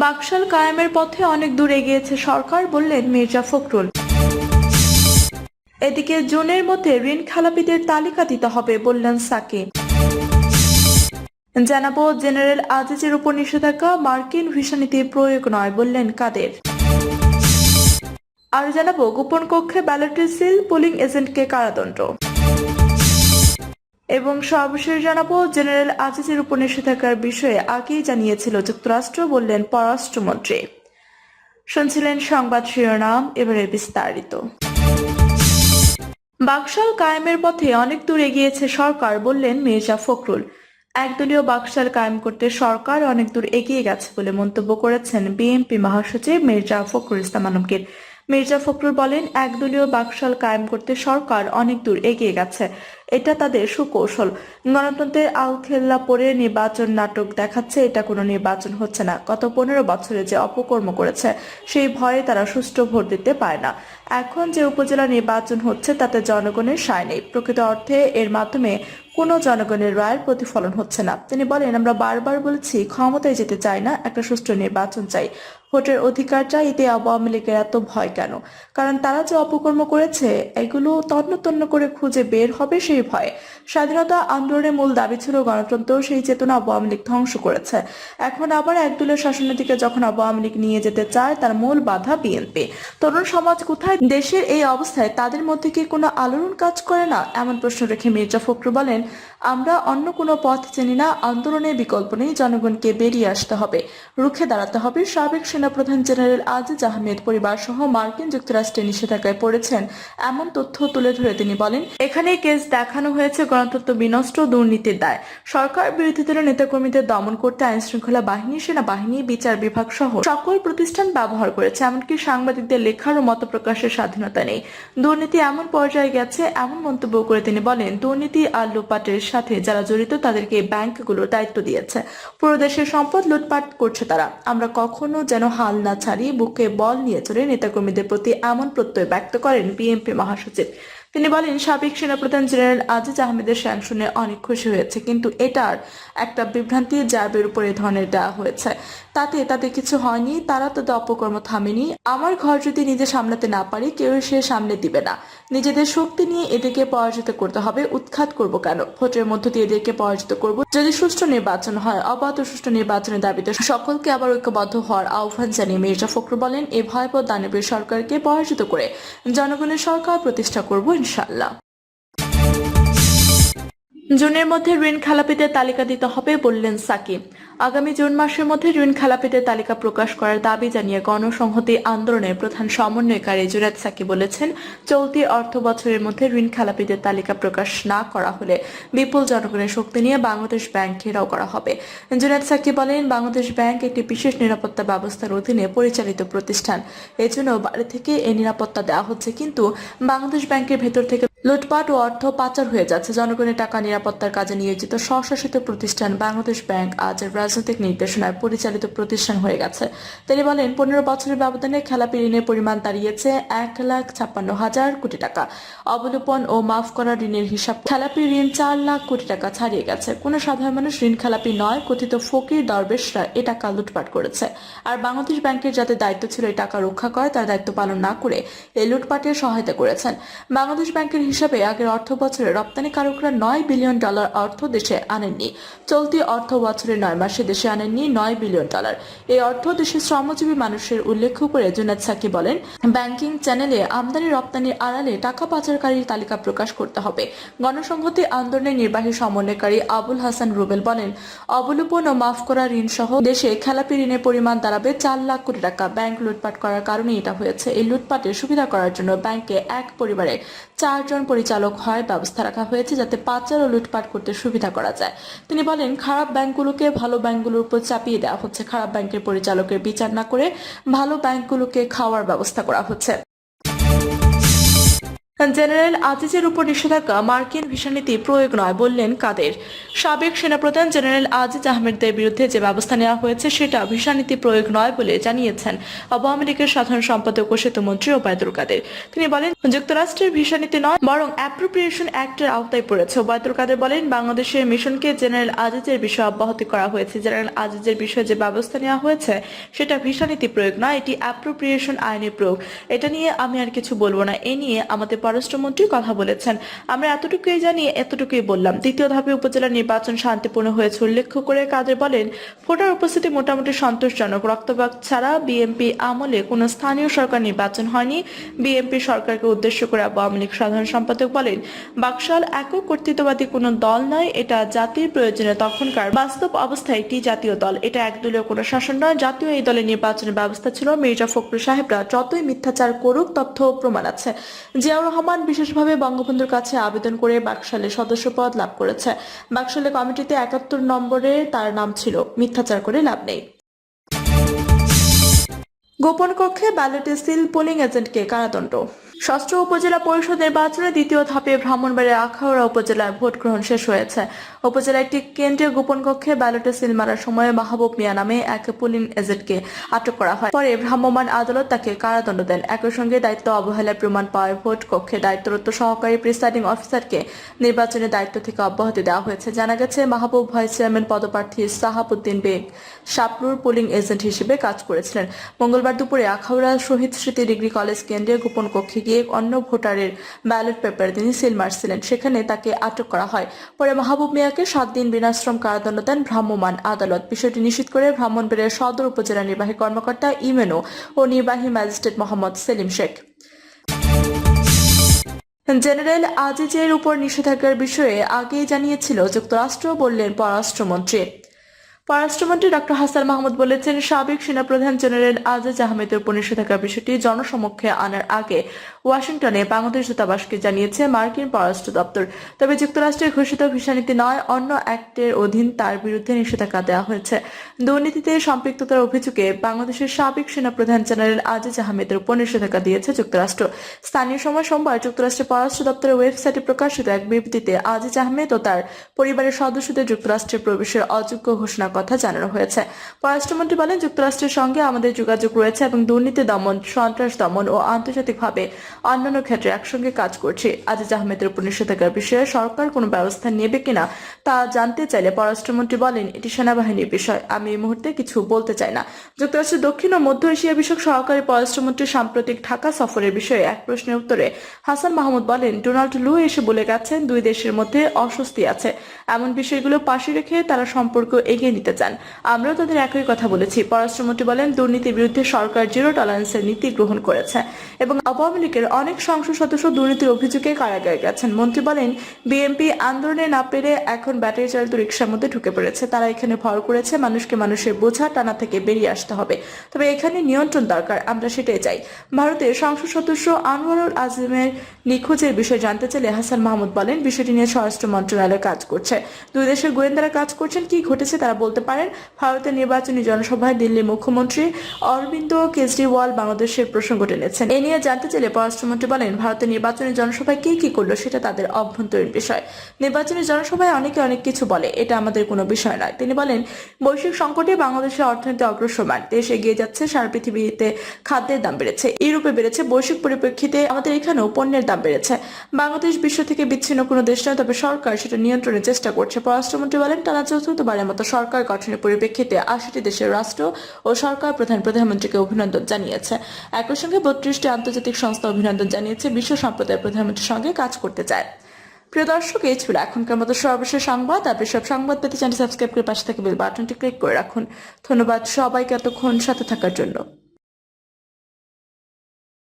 বাকশাল কায়েমের পথে অনেক দূর এগিয়েছে সরকার বললেন মির্জা ফখরুল। এদিকে জুনের মধ্যে ঋণ খেলাপিদের তালিকা দিতে হবে বললেন সাকিব। জানাব, জেনারেল আজিজের উপর নিষেধাজ্ঞা, মার্কিন ভিসা নীতি প্রয়োগ নয় বললেন কাদের। আর জানাব, গোপন কক্ষে ব্যালটে সিল, পোলিং এজেন্টকে কারাদণ্ড। এবং সর্বশেষ জানাব, জেনারেল আজিজের উপর নিষেধাজ্ঞার বিষয়ে আগেই জানিয়েছিল যুক্তরাষ্ট্র, বললেন পররাষ্ট্রমন্ত্রী। শুনছিলেন সংবাদ শিরোনাম এবারে বিস্তারিত। বাকশাল কায়েমের পথে অনেক দূর এগিয়েছে সরকার, বললেন মির্জা ফখরুল। একদলীয় বাকশাল কায়েম করতে সরকার অনেক দূর এগিয়ে গেছে বলে মন্তব্য করেছেন বিএনপি মহাসচিব মির্জা ফখরুল ইসলাম আলমগীর। মির্জা ফখরুল বলেন, একদলীয় বাকশাল কায়েম করতে সরকার অনেক দূর এগিয়ে গেছে। এটা তাদের সুকৌশল। গণতন্ত্রের আলখেল্লা পরে নির্বাচন নাটক দেখাচ্ছে, এটা কোনো নির্বাচন হচ্ছে না। গত পনেরো বছরে যে অপকর্ম করেছে, সেই ভয়ে তারা সুষ্ঠু ভোট দিতে পারে না। এখন যে উপজেলা নির্বাচন হচ্ছে, তাতে জনগণের সায় নেই। প্রকৃত অর্থে এর মাধ্যমে কোনো জনগণের রায়ের প্রতিফলন হচ্ছে না। তিনি বলেন, আমরা বারবার বলছি, ক্ষমতায় যেতে চাই না, একটা সুষ্ঠু নির্বাচন চাই। ভোটের অধিকার চাই, এতে আওয়ামী লীগের এত ভয় কেন? কারণ তারা যে অপকর্ম করেছে, এগুলো তন্ন তন্ন করে খুঁজে বের হবে সেই ভয়ে। স্বাধীনতা আন্দোলনের মূল দাবি ছিল গণতন্ত্র, সেই চেতনা আওয়ামী লীগ ধ্বংস করেছে। এখন আবার একদলীয় শাসনের দিকে যখন আওয়ামী লীগ নিয়ে যেতে চায়, তার মূল বাধা বিএনপি। তরুণ সমাজ কোথায়? দেশের এই অবস্থায় তাদের মধ্যে কি কোনো আলোড়ন কাজ করে না? এমন প্রশ্ন রেখে মির্জা ফখরু বলেন, আমরা অন্য কোনো পথ চিনি না আন্দোলনের বিকল্প নেই, জনগণকে বেরিয়ে আসতে হবে। রুখে দাঁড়াতে হবে। সাবেক সেনাপ্রধান জেনারেল আজিজ আহমেদ পরিবার সহ মার্কিন যুক্তরাষ্ট্রের নিষেধাজ্ঞায় পড়েছেন এমন তথ্য তুলে ধরে তিনি বলেন এখানে কেস দেখানো হয়েছে গণতন্ত্র বিনষ্ট ও দুর্নীতির দায়। সরকার বিরোধীদের নেতাকর্মীদের দমন করতে আইন শৃঙ্খলা বাহিনী, সেনাবাহিনী, বিচার বিভাগ সহ সকল প্রতিষ্ঠান ব্যবহার করেছে, এমনকি সাংবাদিকদের লেখার ও মত প্রকাশের স্বাধীনতা নেই। দুর্নীতি এমন পর্যায়ে গেছে, এমন মন্তব্য করে তিনি বলেন, দুর্নীতি আর লুটপাটের সাথে যারা জড়িত, তাদেরকে ব্যাংকগুলোর দায়িত্ব দিয়েছে। পুরো দেশের সম্পদ লুটপাট করছে তারা। আমরা কখনো যেন হাল না ছাড়িয়ে বুকে বল নিয়ে চলে নেতাকর্মীদের প্রতি এমন প্রত্যয় ব্যক্ত করেন বিএনপি মহাসচিব। তিনি বলেন, সাবেক সেনাপ্রধান জেনারেল আজিজ আহমেদের স্যাংশনে অনেক খুশি হয়েছে, কিন্তু এটার একটা বিভ্রান্তি র্যাবের উপর এ ধরনের দেওয়া হয়েছে। তাতে তাদের কিছু হয়নি, তারা তাদের অপকর্ম থামেনি। আমার ঘর যদি নিজে সামলাতে না পারি, কেউ সে সামলে দিবে না। নিজেদের শক্তি নিয়ে এদেরকে পরাজিত করতে হবে, উৎখাত করব কেন? ভোটের মধ্য দিয়ে এদেরকে পরাজিত করব? যদি সুষ্ঠু নির্বাচন হয়, অবাধ সুষ্ঠু নির্বাচনের দাবিতে সকলকে আবার ঐক্যবদ্ধ হওয়ার আহ্বান জানিয়ে মির্জা ফখরু বলেন এই ভয়াবহ দানবীর সরকারকে পরাজিত করে জনগণের সরকার প্রতিষ্ঠা করব ইনশাল্লাহ জুনের মধ্যে ঋণ খেলাপিদের তালিকা দিতে হবে বললেন সাকিব। আগামী জুন মাসের মধ্যে ঋণ খেলাপিদের তালিকা প্রকাশ করার দাবি জানিয়ে গণসংহতি আন্দোলনের প্রধান সমন্বয়কারী জুরাদ সাকি বলেছেন, চলতি অর্থ বছরের মধ্যে ঋণ খেলাপিদের তালিকা প্রকাশ না করা হলে বিপুল জনগণের শক্তি নিয়ে বাংলাদেশ ব্যাংক ঘেরাও করা হবে। জুনাদ সাকি বলেন, বাংলাদেশ ব্যাংক একটি বিশেষ নিরাপত্তা ব্যবস্থার অধীনে পরিচালিত প্রতিষ্ঠান। এজন্য বাড়ি থেকে এই নিরাপত্তা দেওয়া হচ্ছে, কিন্তু বাংলাদেশ ব্যাংকের ভেতর থেকে লুটপাট ও অর্থ পাচার হয়ে যাচ্ছে। জনগণের টাকা নিরাপত্তার কাজে নিয়োজিত স্বশাসিত প্রতিষ্ঠান বাংলাদেশ ব্যাংক আজ রাজনৈতিক নির্দেশনায় পরিচালিত প্রতিষ্ঠান হয়ে গেছে। তিনি বলেন, পনেরো বছরের ব্যবধানে খেলাপি ঋণের পরিমাণ দাঁড়িয়েছে এক লাখ ছাপ্পান্ন হাজার কোটি টাকা। অবলোপন ও মাফ করা ঋণের হিসাব খেলাপি ঋণ চার লাখ কোটি টাকা ছাড়িয়ে গেছে। কোনো সাধারণ মানুষ ঋণ খেলাপি নয়, কথিত ফকির দরবেশরা এ টাকা লুটপাট করেছে। আর বাংলাদেশ ব্যাংকের যাদের দায়িত্ব ছিল এই টাকা রক্ষা করে তার দায়িত্ব পালন না করে এই লুটপাটের সহায়তা করেছেন। বাংলাদেশ ব্যাংকের হিসাবে আগের অর্থ বছরে রপ্তানিকারকরা নয় বিলিয়ন ডলার অর্থ দেশে আনেননি। চলতি অর্থ বছরে নয় মাসে দেশে আনেননি নয় বিলিয়ন ডলার। এই অর্থ দেশের শ্রমজীবী মানুষের উল্লেখ করে জুনাদ সাকি বলেন, ব্যাংকিং চ্যানেলে আমদানি রপ্তানির আড়ালে টাকা পাচারকারীর তালিকা প্রকাশ করতে হবে। গণসংহতি আন্দোলনের নির্বাহী সমন্বয়কারী আবুল হাসান রুবেল বলেন অবলোপন ও মাফ করা ঋণ সহ দেশে খেলাপি ঋণের পরিমাণ দাঁড়াবে চার লাখ কোটি টাকা। ব্যাংক লুটপাট করার কারণে এটা হয়েছে। এই লুটপাটের সুবিধা করার জন্য ব্যাংকে এক পরিবারে চারজন পরিচালক হয় ব্যবস্থা রাখা হয়েছে যাতে পাচার ও লুটপাট করতে সুবিধা করা যায়। তিনি বলেন, খারাপ ব্যাংকগুলোকে ভালো ব্যাংকগুলোর উপর চাপিয়ে দেওয়া হচ্ছে। খারাপ ব্যাংকের পরিচালকের বিচার না করে ভালো ব্যাংকগুলোকে খাওয়ার ব্যবস্থা করা হচ্ছে। জেনারেল আজিজের উপর নিষেধাজ্ঞা মার্কিন ভিসা নীতি প্রয়োগ নয় বললেন কাদের। সাবেক সেনাপ্রধান জেনারেল আজিজ আহমেদের বিরুদ্ধে যে ব্যবস্থা নেওয়া হয়েছে সেটা ভিসা নীতি প্রয়োগ নয় বলে জানিয়েছেন আওয়ামী লীগের সাধারণ সম্পাদক ও সেতুমন্ত্রী ওবায়দুল কাদের। তিনি বলেন, যুক্তরাষ্ট্রের ভিসা নীতি নয়, বরং অ্যাপ্রোপ্রিয়েশন অ্যাক্টের আওতায় পড়েছে। ওবায়দুল কাদের বলেন বাংলাদেশের মিশনকে জেনারেল আজিজের বিষয়ে অব্যাহতি করা হয়েছে। জেনারেল আজিজের বিষয়ে যে ব্যবস্থা নেওয়া হয়েছে, সেটা ভিসা নীতি প্রয়োগ নয়, এটি অ্যাপ্রোপ্রিয়েশন আইনের প্রয়োগ। এটা নিয়ে আমি আর কিছু বলব না। এ নিয়ে আমাদের পররাষ্ট্রমন্ত্রী কথা বলেছেন। আমরা এতটুকুই জানি, এতটুকুই বললাম। দ্বিতীয় ধাপে উপজেলা নির্বাচন শান্তিপূর্ণ হয়েছে উল্লেখ করে কাদের বলেন, ভোটার উপস্থিতি মোটামুটি সন্তোষজনক। রক্তপাত ছাড়া বিএনপি আমলে কোনো স্থানীয় সরকার নির্বাচন হয়নি। বিএনপি সরকারকে উদ্দেশ্য করে আওয়ামী লীগ সাধারণ সম্পাদক বলেন, বাকশাল একক কর্তৃত্ববাদী কোনো দল নয়, এটা জাতির প্রয়োজনে তখনকার বাস্তব অবস্থায় একটি জাতীয় দল। এটা একদলীয় কোনো শাসন নয়, জাতীয় এই দলের নির্বাচনের ব্যবস্থা ছিল মির্জা ফখরুল সাহেবরা। যতই মিথ্যাচার করুক, তথ্য প্রমাণ আছে। জিয়াউর রহমান বিশেষভাবে বঙ্গবন্ধুর কাছে আবেদন করে বাকশালে সদস্য পদ লাভ করেছে। বাকশালে কমিটিতে একাত্তর নম্বরে তার নাম ছিল। মিথ্যাচার করে লাভ নেই। গোপন কক্ষে ব্যালটে সিল পোলিং এজেন্টকে কারাদণ্ড। ষষ্ঠ উপজেলা পরিষদ নির্বাচনে দ্বিতীয় ধাপে ব্রাহ্মণবাড়িয়া আখাউড়া উপজেলায় ভোট গ্রহণ শেষ হয়েছে। উপজেলার একটি কেন্দ্রীয় গোপন কক্ষে ব্যালটে সিল মারার সময় মাহবুব মিয়া নামে এক পোলিং এজেন্টকে আটক করা হয়। পরে ভ্রাম্যমাণ আদালত তাকে কারাদণ্ড দেন। একই সঙ্গে দায়িত্ব অবহেলার প্রমাণ পাওয়ায় ভোট কক্ষে দায়িত্বরত সহকারী প্রিসাইডিং অফিসারকে নির্বাচনের দায়িত্ব থেকে অব্যাহতি দেওয়া হয়েছে। জানা গেছে, মাহবুব ভাইস চেয়ারম্যান পদপ্রার্থী সাহাবুদ্দিন বেগ শাপলুর পোলিং এজেন্ট হিসেবে কাজ করেছিলেন। মঙ্গলবার দুপুরে আখাউড়া শহীদ স্মৃতি ডিগ্রি কলেজ কেন্দ্রীয় গোপন কক্ষে গিয়ে অন্য ভোটারের ব্যালট পেপার তিনি সিল মারছিলেন। সেখানে তাকে আটক করা হয়। পরে মাহবুব মিয়াকে সাত দিন বিনাশ্রম কারাদণ্ড দেন ভ্রাম্যমাণ আদালত। বিষয়টি নিশ্চিত করে ব্রাহ্মণবাড়িয়ার সদর উপজেলা নির্বাহী কর্মকর্তা ইমেনো ও নির্বাহী ম্যাজিস্ট্রেট মোহাম্মদ সেলিম শেখ। জেনারেল আজিজের উপর নিষেধাজ্ঞার বিষয়ে আগেই জানিয়েছিল যুক্তরাষ্ট্র, বললেন পররাষ্ট্রমন্ত্রী। পররাষ্ট্রমন্ত্রী ডক্টর হাসান মাহমুদ বলেছেন, সাবেক সেনাপ্রধান জেনারেল আজিজ আহমেদের উপর নিষেধাজ্ঞার বিষয়টি জনসমক্ষে আনার আগে ওয়াশিংটনে বাংলাদেশ দূতাবাসকে জানিয়েছে মার্কিন পররাষ্ট্র দপ্তর, তবে যুক্তরাষ্ট্রের ঘোষিত ভিসা নীতি নয়, অন্য অ্যাক্টের অধীন তার বিরুদ্ধে নিষেধাজ্ঞা দেওয়া হয়েছে। দুর্নীতিতে সম্পৃক্ততার অভিযোগে বাংলাদেশের সাবেক সেনাপ্রধান জেনারেল আজিজ আহমেদের উপর নিষেধাজ্ঞা দিয়েছে যুক্তরাষ্ট্র। স্থানীয় সময় সোমবার যুক্তরাষ্ট্রের পররাষ্ট্র দপ্তরের ওয়েবসাইটে প্রকাশিত এক বিবৃতিতে আজিজ আহমেদ ও তার পরিবারের সদস্যদের যুক্তরাষ্ট্রের প্রবেশের অযোগ্য ঘোষণার কথা জানানো হয়েছে। পররাষ্ট্রমন্ত্রী বলেন, যুক্তরাষ্ট্রের সঙ্গে আমাদের যোগাযোগ রয়েছে এবং দুর্নীতি দমন, সন্ত্রাস দমন ও আন্তর্জাতিকভাবে অন্যান্য ক্ষেত্রে একসঙ্গে কাজ করছি। আজিজ আহমেদের উপর নিষেধাজ্ঞার বিষয়ে সরকার কোনো ব্যবস্থা নেবে কিনা তা জানতে চাইলে পররাষ্ট্রমন্ত্রী বলেন, এটি সেনাবাহিনীর বিষয়। আমি এই মুহূর্তে কিছু বলতে চাই না। যুক্তরাষ্ট্রের দক্ষিণ ও মধ্য এশিয়া বিষয়ক সহকারী পররাষ্ট্রমন্ত্রী সাম্প্রতিক ঢাকা সফরের বিষয়ে এক প্রশ্নের উত্তরে হাসান মাহমুদ বলেন, ডোনাল্ড লু এসে বলে গেছেন, দুই দেশের মধ্যে অস্বস্তি আছে। এমন বিষয়গুলো পাশে রেখে তারা সম্পর্ক এগিয়ে নিতে চান। আমরাও তাদের একই কথা বলেছি। পররাষ্ট্রমন্ত্রী বলেন, দুর্নীতির বিরুদ্ধে সরকার জিরো টলারেন্সের নীতি গ্রহণ করেছে এবং আওয়ামী লীগের অনেক সংসদ সদস্য দুর্নীতির অভিযোগে কারাগারে গেছেন। মন্ত্রী বলেন, বিএনপি আন্দোলনে না পেরে এখন ব্যাটারি চালিত রিক্সার মধ্যে ঢুকে পড়েছে। তারা এখানে ভর করেছে, মানুষকে মানুষের বোঝা টানা থেকে বেরিয়ে আসতে হবে। তবে এখানে নিয়ন্ত্রণ দরকার, আমরা সেটাই চাই। ভারতের সংসদ সদস্য আনোয়ারুল আজমের নিখোঁজের বিষয়ে জানতে চাইলে হাসান মাহমুদ বলেন, বিষয়টি নিয়ে স্বরাষ্ট্র মন্ত্রণালয় কাজ করছে। দুই দেশের গোয়েন্দারা কাজ করছেন, কি ঘটেছে তারা বলতে পারেন। ভারতের নির্বাচনী জনসভায় দিল্লির মুখ্যমন্ত্রী অরবিন্দ কেজরিওয়াল বাংলাদেশের প্রসঙ্গ টেনেছেন। এ নিয়ে জানতে চাইলে পররাষ্ট্রমন্ত্রী বলেন, ভারতের নির্বাচনী জনসভায় কে কি করল সেটা তাদের অভ্যন্তরীণ বিষয়। নির্বাচনী জনসভায় অনেকে অনেক কিছু বলে, এটা আমাদের কোনো বিষয় নয়। তিনি বলেন, বৈশ্বিক সংকটে বাংলাদেশের অর্থনীতি অগ্রসরমান, দেশ এগিয়ে যাচ্ছে, সারা পৃথিবীতে খাদ্যের দাম বেড়েছে, ইউরোপে বেড়েছে, বৈশ্বিক পরিপ্রেক্ষিতে আমাদের এখানেও পণ্যের দাম বেড়েছে। বাংলাদেশ বিশ্ব থেকে বিচ্ছিন্ন কোনো দেশ নয়, তবে সরকার সেটা নিয়ন্ত্রণের চেষ্টা করছে। পররাষ্ট্রমন্ত্রী বলেন, টানা চতুর্থবারের মতো সরকার গঠনের পরিপ্রেক্ষিতে আশিটি দেশের রাষ্ট্র ও সরকার প্রধান প্রধানমন্ত্রীকে অভিনন্দন জানিয়েছে। একই সঙ্গে বত্রিশটি আন্তর্জাতিক সংস্থা অভিনন্দন জানিয়েছে বিশ্ব সম্প্রদায়ের প্রধানমন্ত্রীর সঙ্গে কাজ করতে চায়। প্রিয় দর্শক, এই ছিল এখনকার মতো সর্বশেষ সংবাদ। আপনি সব সংবাদ পেতে চ্যানেল সাবস্ক্রাইব করে পাশে থেকে বেল বাটনটি ক্লিক করে রাখুন। ধন্যবাদ সবাইকে এতক্ষণ সাথে থাকার জন্য।